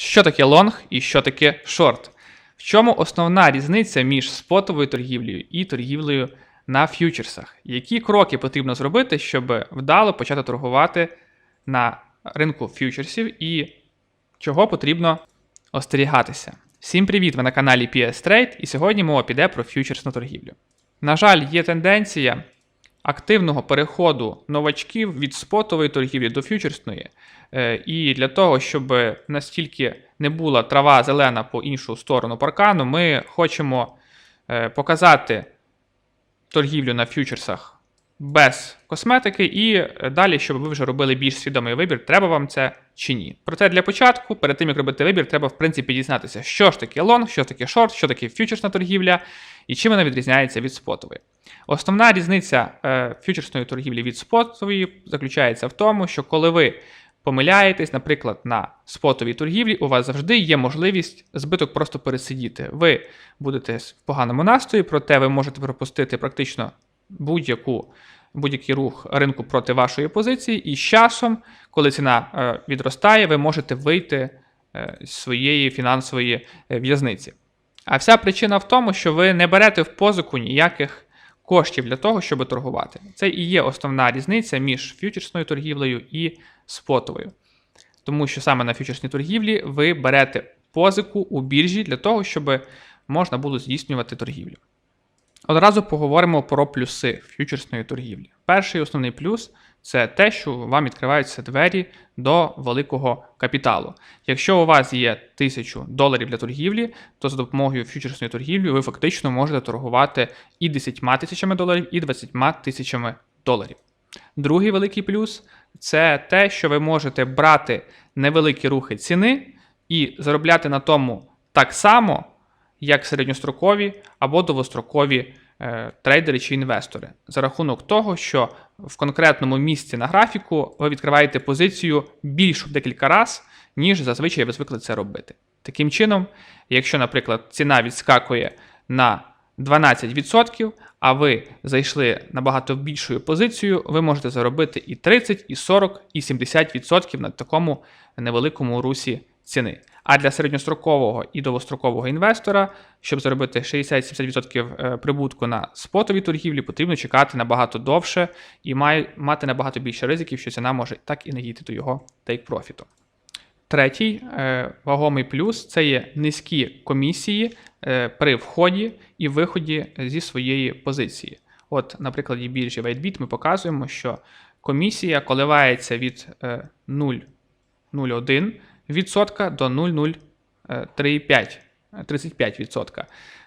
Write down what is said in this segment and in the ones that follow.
Що таке лонг і що таке шорт? В чому основна різниця між спотовою торгівлею і торгівлею на ф'ючерсах? Які кроки потрібно зробити, щоб вдало почати торгувати на ринку ф'ючерсів і чого потрібно остерігатися? Всім привіт! Ви на каналі PS Trade, і сьогодні мова піде про ф'ючерсну торгівлю. На жаль, є тенденція активного переходу новачків від спотової торгівлі до ф'ючерсної. Е, І для того, щоб настільки не була трава зелена по іншу сторону паркану, ми хочемо е, показати торгівлю на ф'ючерсах без косметики, і е, далі, щоб ви вже робили більш свідомий вибір, треба вам це чи ні. Проте для початку, перед тим як робити вибір, треба в принципі дізнатися, що ж таке лонг, що таке шорт, що таке ф'ючерсна торгівля і чим вона відрізняється від спотової. Основна різниця е, ф'ючерсної торгівлі від спотової заключається в тому, що коли ви помиляєтесь, наприклад, на спотовій торгівлі, у вас завжди є можливість збиток просто пересидіти. Ви будете в поганому настрої, проте ви можете пропустити практично будь-яку. Будь-який рух ринку проти вашої позиції, і з часом, коли ціна е, відростає, ви можете вийти е, з своєї фінансової в'язниці. А вся причина в тому, що ви не берете в позику ніяких коштів для того, щоб торгувати. Це і є основна різниця між ф'ючерсною торгівлею і спотовою. Тому що саме на ф'ючерсній торгівлі ви берете позику у біржі для того, щоб можна було здійснювати торгівлю. Одразу поговоримо про плюси ф'ючерсної торгівлі. Перший основний плюс це те, що вам відкриваються двері до великого капіталу. Якщо у вас є 1000 доларів для торгівлі, то за допомогою ф'ючерсної торгівлі ви фактично можете торгувати і 10 тисячами доларів, і 20 тисячами доларів. Другий великий плюс це те, що ви можете брати невеликі рухи ціни і заробляти на тому так само, як середньострокові або довгострокові трейдери чи інвестори, за рахунок того, що в конкретному місці на графіку ви відкриваєте позицію більшу в декілька разів, ніж зазвичай ви звикли це робити. Таким чином, якщо, наприклад, ціна відскакує на 12%, а ви зайшли набагато більшою позицією, ви можете заробити і 30, і 40, і 70% на такому невеликому русі ціни. А для середньострокового і довгострокового інвестора, щоб заробити 60-70% прибутку на спотовій торгівлі, потрібно чекати набагато довше і має, мати набагато більше ризиків, що ціна може так і не дійти до його тейк-профіту. Третій е, вагомий плюс це є низькі комісії е, при вході і виході зі своєї позиції. От, на прикладі біржі WhiteBit ми показуємо, що комісія коливається від е, 0,01 відсотка до 0,035 35%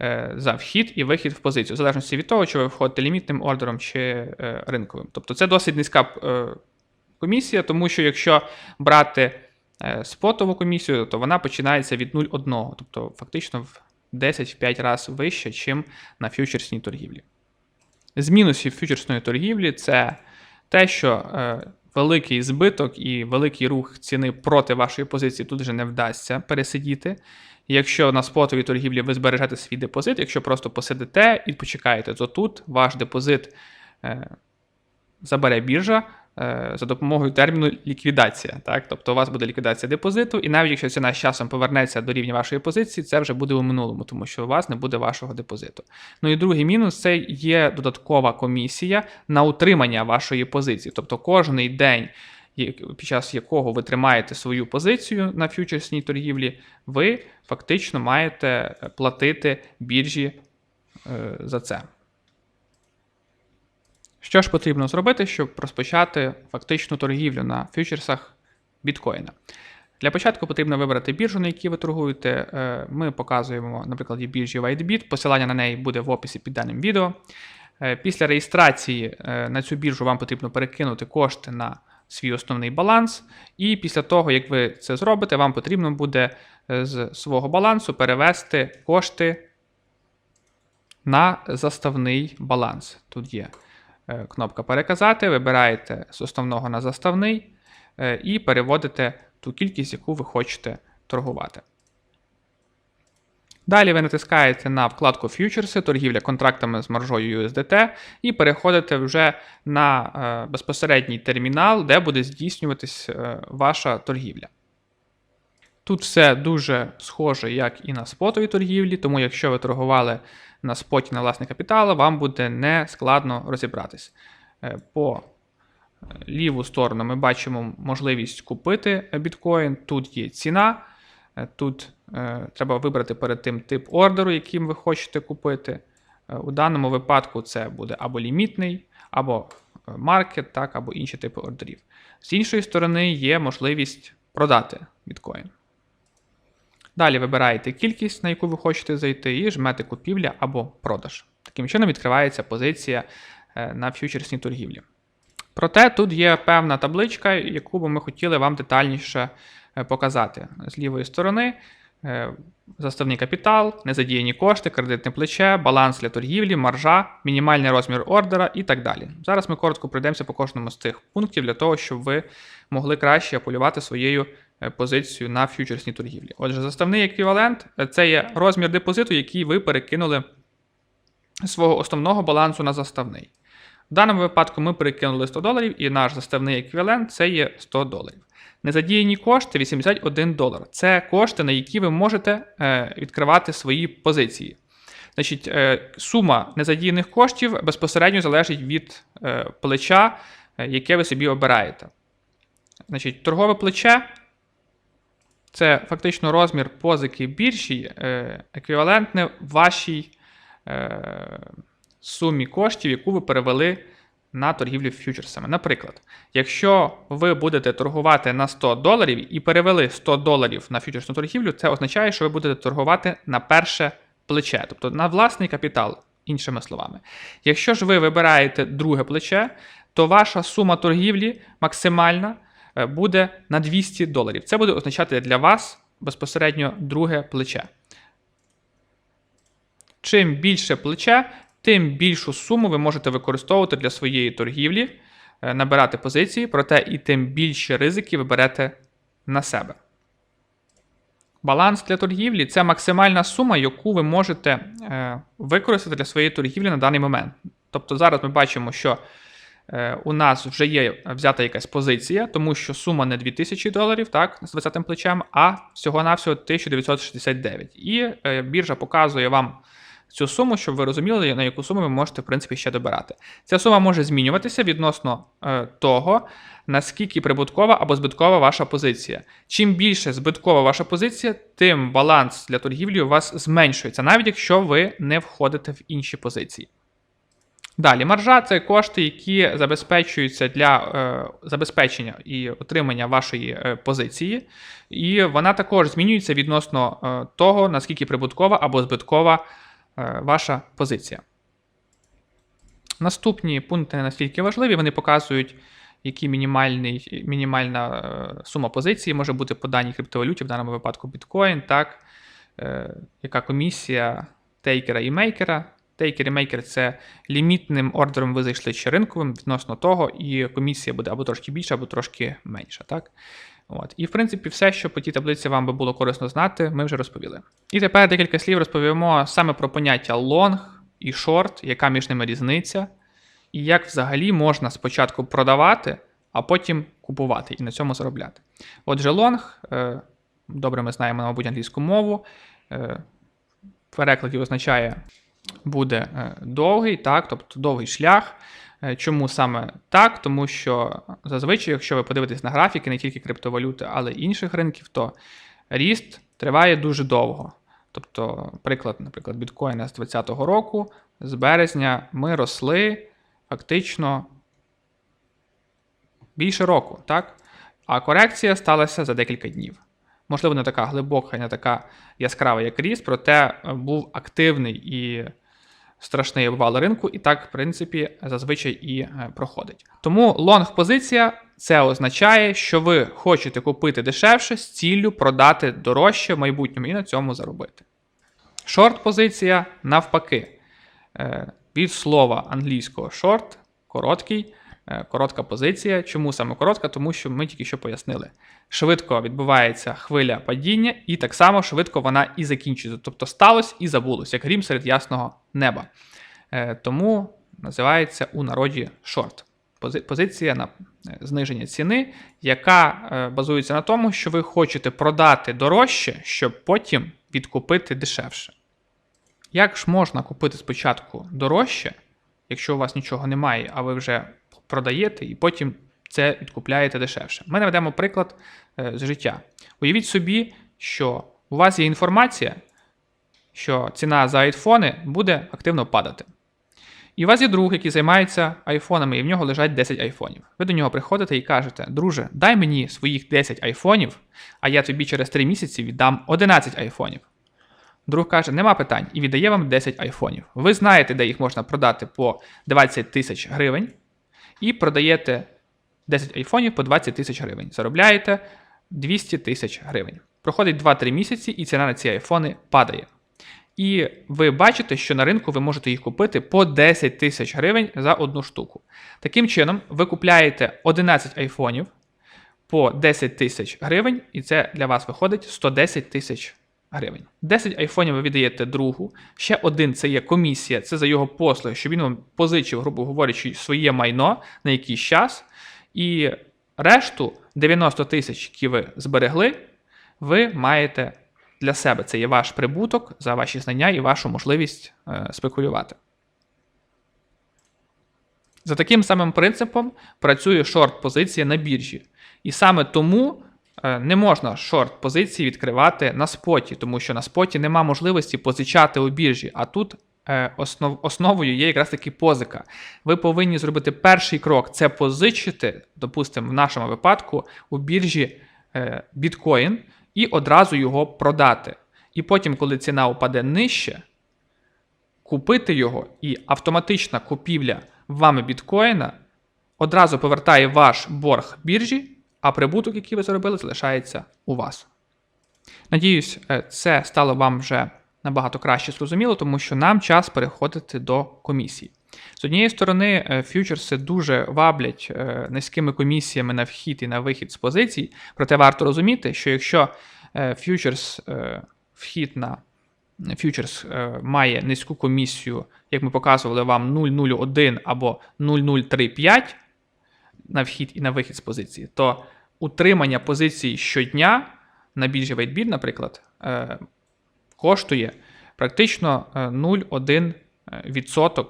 е, за вхід і вихід в позицію, в залежності від того, чи ви входите лімітним ордером чи е, ринковим. Тобто це досить низька е, комісія, тому що якщо брати спотову комісію, то вона починається від 0,1, тобто фактично в 10-5 разів вище, ніж на фьючерсній торгівлі. З мінусів фьючерсної торгівлі це те, що великий збиток і великий рух ціни проти вашої позиції тут вже не вдасться пересидіти. Якщо на спотовій торгівлі ви збережете свій депозит, якщо просто посидите і почекаєте, то тут ваш депозит е, забере біржа за допомогою терміну ліквідація. Так? Тобто у вас буде ліквідація депозиту, і навіть якщо ціна з часом повернеться до рівня вашої позиції, це вже буде у минулому, тому що у вас не буде вашого депозиту. Ну і другий мінус це є додаткова комісія на утримання вашої позиції. Тобто кожний день. Під час якого ви тримаєте свою позицію на фьючерсній торгівлі, ви фактично маєте платити біржі е, за це. Що ж потрібно зробити, щоб розпочати фактичну торгівлю на фьючерсах біткоїна? Для початку потрібно вибрати біржу, на якій ви торгуєте. Е, ми показуємо, наприклад, біржі WhiteBit. Посилання на неї буде в описі під даним відео. Е, після реєстрації на цю біржу вам потрібно перекинути кошти на свій основний баланс. І після того, як ви це зробите, вам потрібно буде е, з свого балансу перевести кошти на заставний баланс. Тут є е, кнопка Переказати, вибираєте з основного на заставний е, і переводите ту кількість, яку ви хочете торгувати. Далі ви натискаєте на вкладку Фьючерси, торгівля контрактами з маржою USDT, і переходите вже на е, безпосередній термінал, де буде здійснюватись е, ваша торгівля. Тут все дуже схоже, як і на спотовій торгівлі, тому якщо ви торгували на споті на власний капітал, вам буде не складно розібратись. Е, По е, ліву сторону ми бачимо можливість купити біткоін. Тут є ціна. Е, Тут треба вибрати перед тим тип ордеру, яким ви хочете купити. У даному випадку це буде або лімітний, або маркет, так, або інші типи ордерів. З іншої сторони, є можливість продати біткоін. Далі вибираєте кількість, на яку ви хочете зайти, і жмете купівля або продаж. Таким чином відкривається позиція е, на ф'ючерсній торгівлі. Проте тут є певна табличка, яку би ми хотіли вам детальніше е, показати. З лівої сторони е, заставний капітал, незадіяні кошти, кредитне плече, баланс для торгівлі, маржа, мінімальний розмір ордера і так далі. Зараз ми коротко пройдемося по кожному з цих пунктів для того, щоб ви могли краще апелювати своєю е, позицією на ф'ючерсній торгівлі. Отже, заставний еквівалент е, це є розмір депозиту, який ви перекинули свого основного балансу на заставний. В даному випадку ми перекинули 100 доларів, і наш заставний еквівалент це є 100 доларів. Незадіяні кошти 81 долар. Це кошти, на які ви можете е, відкривати свої позиції. Значить, сума незадіяних коштів безпосередньо залежить від плеча, яке ви собі обираєте. Значить, торгове плече це фактично розмір позики біржі, е, еквівалентне вашій е, сумі коштів, яку ви перевели на торгівлю фьючерсами. Наприклад, якщо ви будете торгувати на 100 доларів і перевели 100 доларів на фьючерсну торгівлю, це означає, що ви будете торгувати на перше плече, тобто на власний капітал, іншими словами. Якщо ж ви вибираєте друге плече, то ваша сума торгівлі максимальна буде на 200 доларів. Це буде означати для вас безпосередньо друге плече. Чим більше плече, тим більшу суму ви можете використовувати для своєї торгівлі, е, набирати позиції, проте і тим більші ризики ви берете на себе. Баланс для торгівлі це максимальна сума, яку ви можете е, використати для своєї торгівлі на даний момент. Тобто зараз ми бачимо, що е, у нас вже є взята якась позиція, тому що сума не 2000 доларів, так, з 20 плечем, а всього-навсього 1969. І е, біржа показує вам цю суму, щоб ви розуміли, на яку суму ви можете, в принципі, ще добирати. Ця сума може змінюватися відносно е, того, наскільки прибуткова або збиткова ваша позиція. Чим більше збиткова ваша позиція, тим баланс для торгівлі у вас зменшується, навіть якщо ви не входите в інші позиції. Далі, маржа це кошти, які забезпечуються для е, забезпечення і отримання вашої е, позиції, і вона також змінюється відносно е, того, наскільки прибуткова або збиткова е, ваша позиція. Наступні пункти настільки важливі, вони показують, які мінімальний, мінімальна е, сума позиції може бути по даній криптовалюті, в даному випадку біткоін, так, е, яка комісія тейкера і мейкера. Тейкер і мейкер це лімітним ордером ви зайшли чи ринковим відносно того, і комісія буде або трошки більша, або трошки менша. Так? От. І в принципі, все, що по тій таблиці вам би було корисно знати, ми вже розповіли. І тепер декілька слів розповімо саме про поняття long і short, яка між ними різниця, і як взагалі можна спочатку продавати, а потім купувати і на цьому заробляти. Отже, long, е, добре, ми знаємо, мабуть, англійську мову. е, В перекладі означає буде е, довгий, так, тобто довгий шлях. Е, Чому саме так? Тому що зазвичай, якщо ви подивитесь на графіки не тільки криптовалюти, але й інших ринків, то ріст триває дуже довго. Тобто, приклад, наприклад, біткоїна з 2020 року, з березня ми росли фактично більше року, так? А корекція сталася за декілька днів. Можливо, не така глибока, не така яскрава, як ріст, проте е, був активний і страшний обвал ринку, і так, в принципі, зазвичай і е, проходить. Тому лонг позиція це означає, що ви хочете купити дешевше з ціллю продати дорожче в майбутньому і на цьому заробити. Шорт позиція навпаки. Е, Від слова англійського short, короткий, коротка позиція. Чому саме коротка? Тому що ми тільки що пояснили. Швидко відбувається хвиля падіння, і так само швидко вона і закінчується. Тобто сталося і забулось, як грім серед ясного неба. Е, Тому називається у народі шорт. позиція на е, зниження ціни, яка е, базується на тому, що ви хочете продати дорожче, щоб потім відкупити дешевше. Як ж можна купити спочатку дорожче, якщо у вас нічого немає, а ви вже продаєте і потім це відкупляєте дешевше? Ми наведемо приклад е, з життя. Уявіть собі, що у вас є інформація, що ціна за айфони буде активно падати. І у вас є друг, який займається айфонами, і в нього лежать 10 айфонів. Ви до нього приходите і кажете: друже, дай мені своїх 10 айфонів, а я тобі через 3 місяці віддам 11 айфонів. Друг каже, нема питань, і віддає вам 10 айфонів. Ви знаєте, де їх можна продати по 20 тисяч гривень, і продаєте 10 айфонів по 20 тисяч гривень. Заробляєте 200 тисяч гривень. Проходить 2-3 місяці, і ціна на ці айфони падає. І ви бачите, що на ринку ви можете їх купити по 10 тисяч гривень за одну штуку. Таким чином, ви купляєте 11 айфонів по 10 тисяч гривень, і це для вас виходить 110 тисяч гривень. 10 айфонів ви віддаєте другу. Ще один це є комісія, це за його послуги, щоб він вам позичив, грубо говорячи, своє майно на якийсь час. І решту 90 тисяч, які ви зберегли, ви маєте для себе. Це є ваш прибуток за ваші знання і вашу можливість е, спекулювати. За таким самим принципом працює шорт-позиція на біржі. І саме тому не можна шорт-позиції відкривати на споті, тому що на споті нема можливості позичати у біржі, а тут е, основ, основою є якраз таки позика. Ви повинні зробити перший крок це позичити, допустимо, в нашому випадку у біржі е, біткоін і одразу його продати. І потім, коли ціна упаде нижче, купити його, і автоматична купівля вами біткоїна одразу повертає ваш борг біржі, а прибуток, який ви заробили, залишається у вас. Надіюсь, е, це стало вам вже набагато краще зрозуміло, тому що нам час переходити до комісій. З однієї сторони, е, фьючерси дуже ваблять е, низькими комісіями на вхід і на вихід з позицій, проте варто розуміти, що якщо фьючерс, вхід на фьючерс має низьку комісію, як ми показували вам 0,01 або 0,035 на вхід і на вихід з позиції, то утримання позиції щодня на біржі WaitBid, наприклад, е, коштує практично е, 0,1%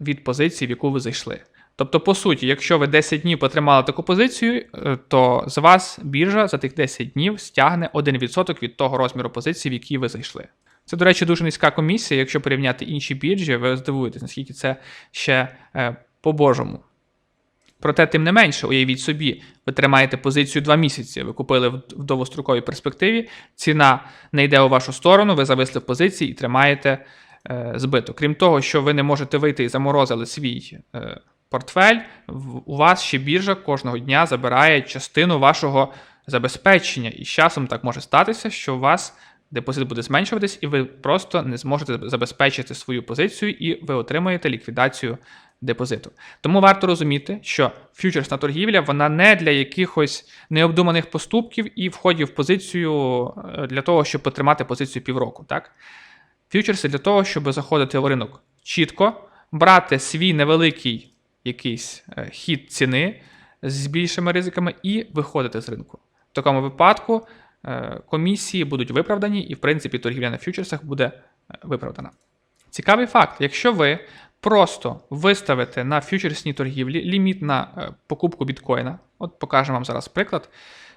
від позиції, в яку ви зайшли. Тобто, по суті, якщо ви 10 днів потримали таку позицію, е, то з вас біржа за тих 10 днів стягне 1% від того розміру позиції, в якій ви зайшли. Це, до речі, дуже низька комісія. Якщо порівняти інші біржі, ви здивуєтесь, наскільки це ще е, по-божому. Проте, тим не менше, уявіть собі, ви тримаєте позицію 2 місяці, ви купили в довгостроковій перспективі, ціна не йде у вашу сторону, ви зависли в позиції і тримаєте е, збиток. Крім того, що ви не можете вийти і заморозили свій е, портфель, у вас ще біржа кожного дня забирає частину вашого забезпечення. І з часом так може статися, що у вас депозит буде зменшуватись, і ви просто не зможете забезпечити свою позицію, і ви отримаєте ліквідацію депозиту. Тому варто розуміти, що фьючерсна торгівля вона не для якихось необдуманих поступків і входів в позицію е, для того, щоб потримати позицію півроку. Так? Фьючерси для того, щоб заходити в ринок чітко, брати свій невеликий якийсь е, хід ціни з більшими ризиками і виходити з ринку. В такому випадку е, комісії будуть виправдані, і, в принципі, торгівля на фьючерсах буде виправдана. Цікавий факт: якщо ви просто виставите на фьючерсній торгівлі ліміт на е, покупку біткоїна, от покажемо вам зараз приклад.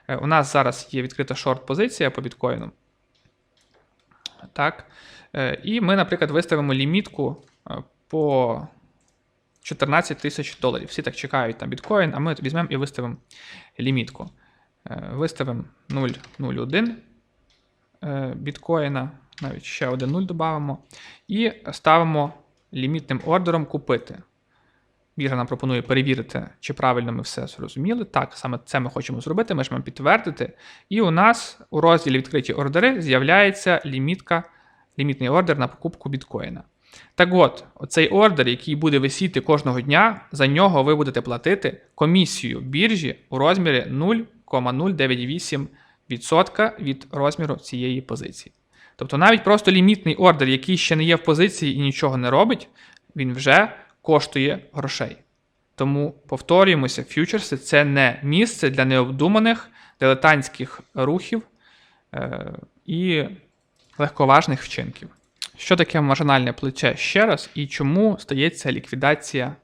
Е, У нас зараз є відкрита шорт-позиція по біткоїну. Так. Е, І ми, наприклад, виставимо лімітку по 14 тисяч доларів. Всі так чекають на біткоін, а ми візьмемо і виставимо лімітку. Виставимо 0,01 е, біткоїна, навіть ще один 0 додамо, і ставимо лімітним ордером купити. Біржа нам пропонує перевірити, чи правильно ми все зрозуміли. Так, саме це ми хочемо зробити, ми ж маємо підтвердити. І у нас у розділі відкриті ордери з'являється лімітка, лімітний ордер на покупку біткоїна. Так от, оцей ордер, який буде висіти кожного дня, за нього ви будете платити комісію біржі у розмірі 0,098% від розміру цієї позиції. Тобто навіть просто лімітний ордер, який ще не є в позиції і нічого не робить, він вже коштує грошей. Тому повторюємося, фьючерси це не місце для необдуманих дилетантських рухів е, і легковажних вчинків. Що таке маржинальне плече ще раз і чому стається ліквідація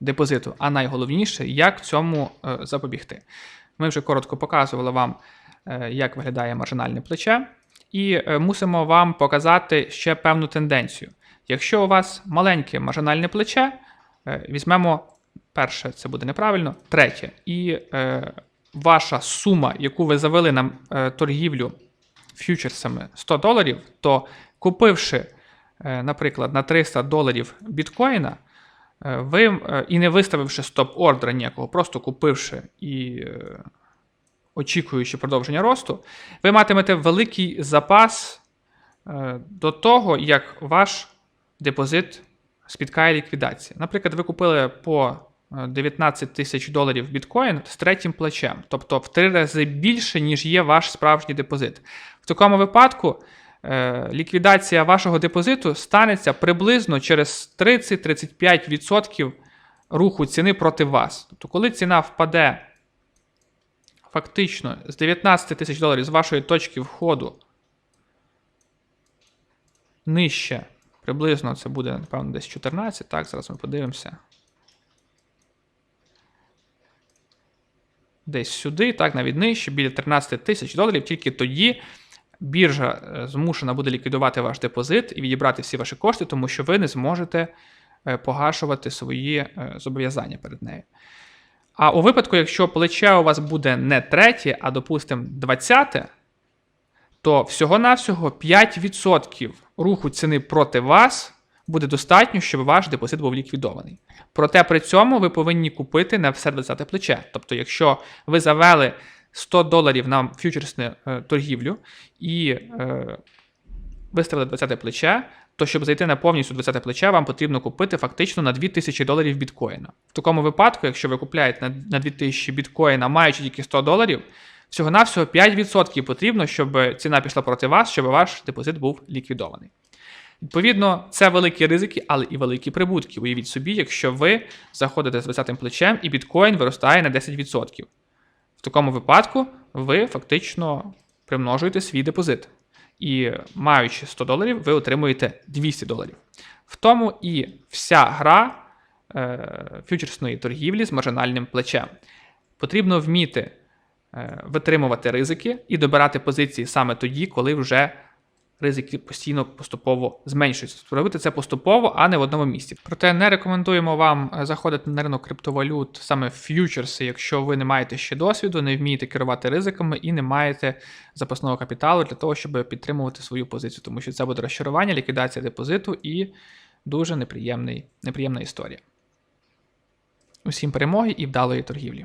депозиту? А найголовніше, як цьому е, запобігти? Ми вже коротко показували вам, е, як виглядає маржинальне плече, і е, мусимо вам показати ще певну тенденцію. Якщо у вас маленьке маржинальне плече, е, візьмемо перше, це буде неправильно, третє, і е, ваша сума, яку ви завели на е, торгівлю фьючерсами 100 доларів, то купивши, е, наприклад, на 300 доларів біткоїна, ви і не виставивши стоп-ордера ніякого, просто купивши і очікуючи продовження росту, ви матимете великий запас е, до того, як ваш депозит спіткає ліквідація. Наприклад, ви купили по е, 19 тисяч доларів біткоін з третім плечем, тобто в три рази більше, ніж є ваш справжній депозит. В такому випадку е, ліквідація вашого депозиту станеться приблизно через 30-35% руху ціни проти вас. Тобто, коли ціна впаде фактично з 19 тисяч доларів з вашої точки входу нижче, приблизно це буде, напевно, десь 14. Так, зараз ми подивимося. Десь сюди, так, навіть нижче, біля 13 тисяч доларів, тільки тоді біржа е, змушена буде ліквідувати ваш депозит і відібрати всі ваші кошти, тому що ви не зможете е, погашувати свої е, зобов'язання перед нею. А у випадку, якщо плече у вас буде не третє, а допустимо 20, то всього-навсього 5% руху ціни проти вас буде достатньо, щоб ваш депозит був ліквідований. Проте при цьому ви повинні купити на все 20 плече. Тобто, якщо ви завели 100 доларів на фьючерсну е, торгівлю і е, виставили 20 плече, то щоб зайти на повністю 20 плече, вам потрібно купити фактично на 2000 доларів біткоїна. В такому випадку, якщо ви купляєте на, на 2000 біткоїна, маючи тільки 100 доларів, всього-навсього 5% потрібно, щоб ціна пішла проти вас, щоб ваш депозит був ліквідований. Відповідно, це великі ризики, але і великі прибутки. Уявіть собі, якщо ви заходите з 20 плечем і біткоін виростає на 10%. В такому випадку ви фактично примножуєте свій депозит. І маючи 100 доларів, ви отримуєте 200 доларів. В тому і вся гра е, фьючерсної торгівлі з маржинальним плечем. Потрібно вміти е, витримувати ризики і добирати позиції саме тоді, коли вже ризики постійно поступово зменшуються. Робити це поступово, а не в одному місці. Проте не рекомендуємо вам е, заходити на ринок криптовалют саме в ф'ючерси, якщо ви не маєте ще досвіду, не вмієте керувати ризиками і не маєте запасного капіталу для того, щоб підтримувати свою позицію, тому що це буде розчарування, ліквідація депозиту і дуже неприємний, неприємна історія. Усім перемоги і вдалої торгівлі.